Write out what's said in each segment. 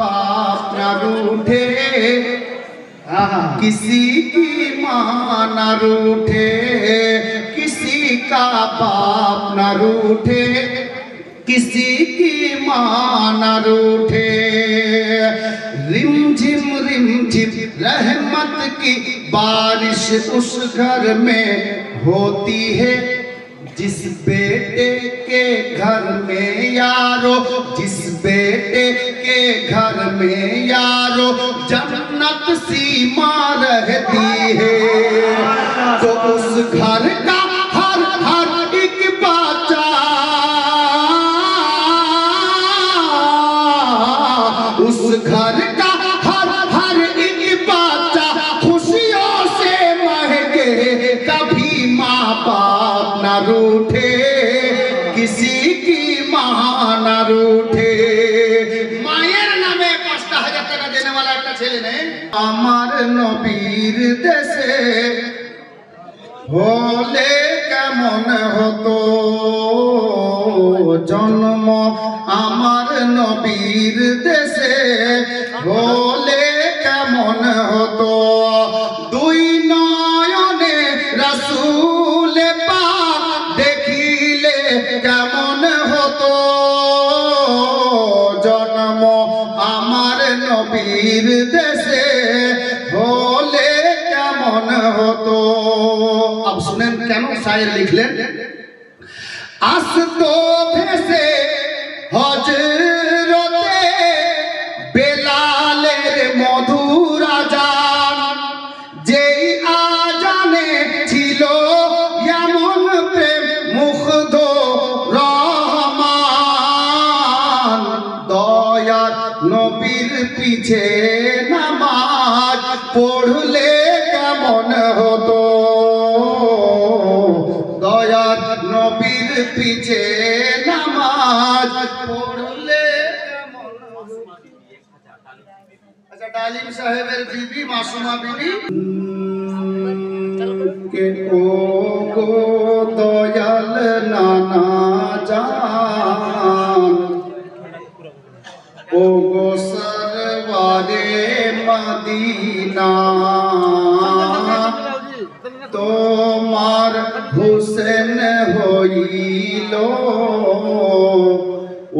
बाप न रूठे किसी की माँ न रूठे किसी का बाप न रूठे किसी की माँ न रूठे। रिम झिम रिम झिम रहमत की बारिश उस घर में होती है। जिस बेटे के घर में यारो, जिस बेटे के घर में यारो, जन्नत सीमा रहती है। तो उस घर का আমার নবীর দেশে হলে কেমন হতো? জন্ম আমার নবীর দেশে হলে হতো। শুনেন কেন লিখলেন? বেলালের যেই আজানে ছিল নবীর পিছে নামাজ পড়লে কেমন হতো। দয়ার নবীর পিছে নামাজ পড়লে আচ্ছা ডালিম সাহেবের বিবি, মাসুমা বিবি। কে গো দয়াল নানা জান। ও গো সরওয়ারে মদিনা। তোমার হুসেন হইল।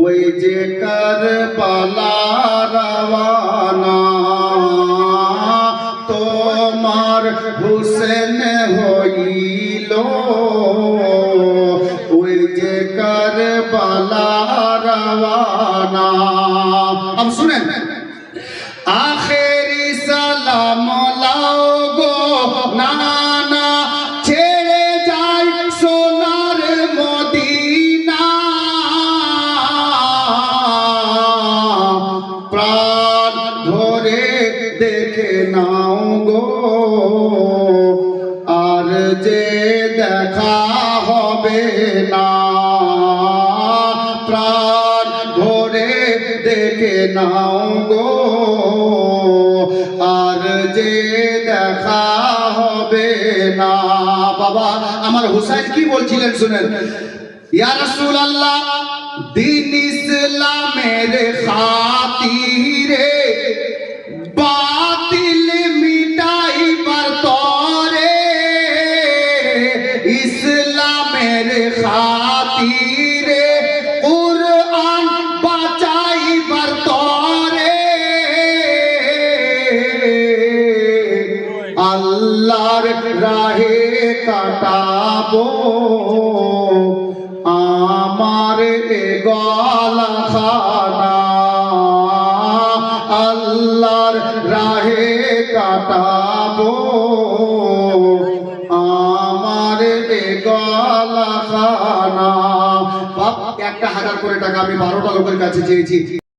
ওই যে কারবালা রওয়ানা তোমার হুসেন হইল। ওই যে কারবালা রওয়ানা আম শুনেন। গো আর যে দেখা হবে না, প্রাণ ভরে দেখে নাও গো। আর যে দেখা হবে না, বাবা, আমার হুসাইন কি বলছিলেন শুনেন? ইয়া রাসূলুল্লাহ, দিন ইসলামের খাতিরে আল্লাহর রাহে কাটাবো। আমার গলা খানা আল্লাহর রাহে কাটাবো। আমার গলা খানা বাপ, একটা হাজার করে টাকা আমি বারোটা লোকের কাছে চেয়েছি।